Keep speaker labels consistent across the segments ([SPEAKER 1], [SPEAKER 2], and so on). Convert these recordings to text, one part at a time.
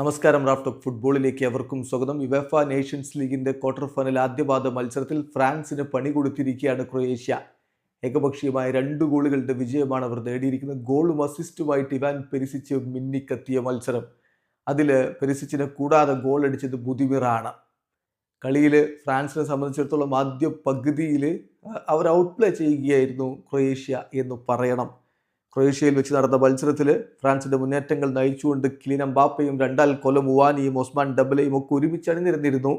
[SPEAKER 1] നമസ്കാരം റാഫ്റ്റ് ഫുട്ബോളിലേക്ക് അവർക്കും സ്വാഗതം. യുവഫ നേഷൻസ് ലീഗിന്റെ ക്വാർട്ടർ ഫൈനൽ ആദ്യപാദ മത്സരത്തിൽ ഫ്രാൻസിന് പണി കൊടുത്തിരിക്കുകയാണ് ക്രൊയേഷ്യ. ഏകപക്ഷീയമായ രണ്ട് ഗോളുകളുടെ വിജയമാണ് അവർ നേടിയിരിക്കുന്നത്. ഗോളും അസിസ്റ്റുമായിട്ട് ഇവാൻ പെരിസിച്ച് മിന്നിക്കെത്തിയ മത്സരം. അതിൽ പെരിസിച്ചിനെ കൂടാതെ ഗോൾ അടിച്ചത് ബുദ്ധിമിറാണ് കളിയിൽ ഫ്രാൻസിനെ സംബന്ധിച്ചിടത്തോളം ആദ്യ പകുതിയിൽ അവർ ഔട്ട്പ്ലേ ചെയ്യുകയായിരുന്നു ക്രൊയേഷ്യ എന്ന് പറയണം. ക്രൊയേഷ്യയിൽ വെച്ച് നടന്ന മത്സരത്തിൽ ഫ്രാൻസിന്റെ മുന്നേറ്റങ്ങൾ നയിച്ചുകൊണ്ട് കിലിൻ ബാപ്പയും രണ്ടാൽ കൊലം ഉവാനിയും ഒസ്മാൻ ഡബലയും ഒക്കെ ഒരുമിച്ച് അണിനിരന്നിരുന്നു.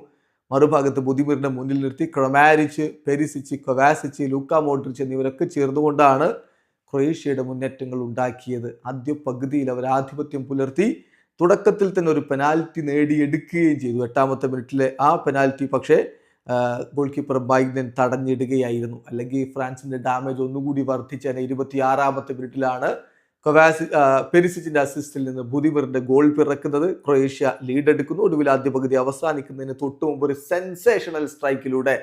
[SPEAKER 1] മറുഭാഗത്ത് ബുദ്ധിമുറിന്റെ മുന്നിൽ നിർത്തി Kramaric Perisic Kovacic Luka Modric എന്നിവരൊക്കെ ചേർന്നുകൊണ്ടാണ് ക്രൊയേഷ്യയുടെ മുന്നേറ്റങ്ങൾ ഉണ്ടാക്കിയത്. ആദ്യ പകുതിയിൽ അവർ ആധിപത്യം പുലർത്തി തുടക്കത്തിൽ തന്നെ ഒരു പെനാൽറ്റി നേടിയെടുക്കുകയും ചെയ്തു. എട്ടാമത്തെ മിനിറ്റിലെ ആ പെനാൽറ്റി പക്ഷേ ഗോൾ കീപ്പർ ബൈഗ്നൻ തടഞ്ഞിടുകയായിരുന്നു. അല്ലെങ്കിൽ ഫ്രാൻസിന്റെ ഡാമേജ് ഒന്നുകൂടി വർദ്ധിച്ചതിന് ഇരുപത്തിയാറാമത്തെ മിനിറ്റിലാണ് കൊവാസി പെരിസിച്ചിന്റെ അസിസ്റ്റിൽ നിന്ന് ബുദിമറിന്റെ ഗോൾ പിറക്കുന്നത്. ക്രൊയേഷ്യ ലീഡ് എടുക്കുന്നു. ഒടുവിൽ ആദ്യ പകുതി അവസാനിക്കുന്നതിന് തൊട്ടു മുമ്പ് ഒരു സെൻസേഷണൽ സ്ട്രൈക്കിലൂടെ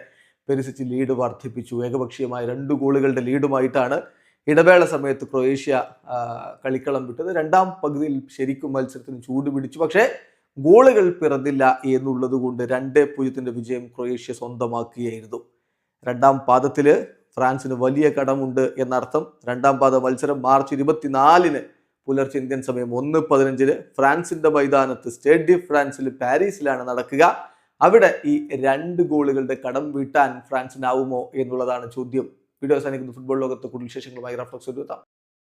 [SPEAKER 1] പെരിസിച്ച് ലീഡ് വർദ്ധിപ്പിച്ചു. ഏകപക്ഷീയമായ രണ്ട് ഗോളുകളുടെ ലീഡുമായിട്ടാണ് ഇടവേള സമയത്ത് ക്രൊയേഷ്യ കളിക്കളം വിട്ടത്. രണ്ടാം പകുതിയിൽ ശരിക്കും മത്സരത്തിന് ചൂട് പിടിച്ചു. പക്ഷേ ഗോളുകൾ പിറന്നില്ല എന്നുള്ളത് കൊണ്ട് രണ്ട് പൂജ്യത്തിന്റെ വിജയം ക്രൊയേഷ്യ സ്വന്തമാക്കുകയായിരുന്നു. രണ്ടാം പാദത്തിൽ ഫ്രാൻസിന് വലിയ കടമുണ്ട് എന്നർത്ഥം. രണ്ടാം പാദ മത്സരം മാർച്ച് ഇരുപത്തിനാലിന് പുലർച്ചെ ഇന്ത്യൻ സമയം ഒന്ന് പതിനഞ്ചിന് ഫ്രാൻസിന്റെ മൈതാനത്ത് സ്റ്റേഡ് ഡി ഫ്രാൻസിൽ പാരീസിലാണ് നടക്കുക. അവിടെ ഈ രണ്ട് ഗോളുകളുടെ കടം വീട്ടാൻ ഫ്രാൻസിനാവുമോ എന്നുള്ളതാണ് ചോദ്യം. വീഡിയോ അവസാനിക്കുന്ന. ഫുട്ബോൾ ലോകത്ത് കൂടുതൽ വിശേഷങ്ങളുമായി റഫ്ലക്സ് എത്താം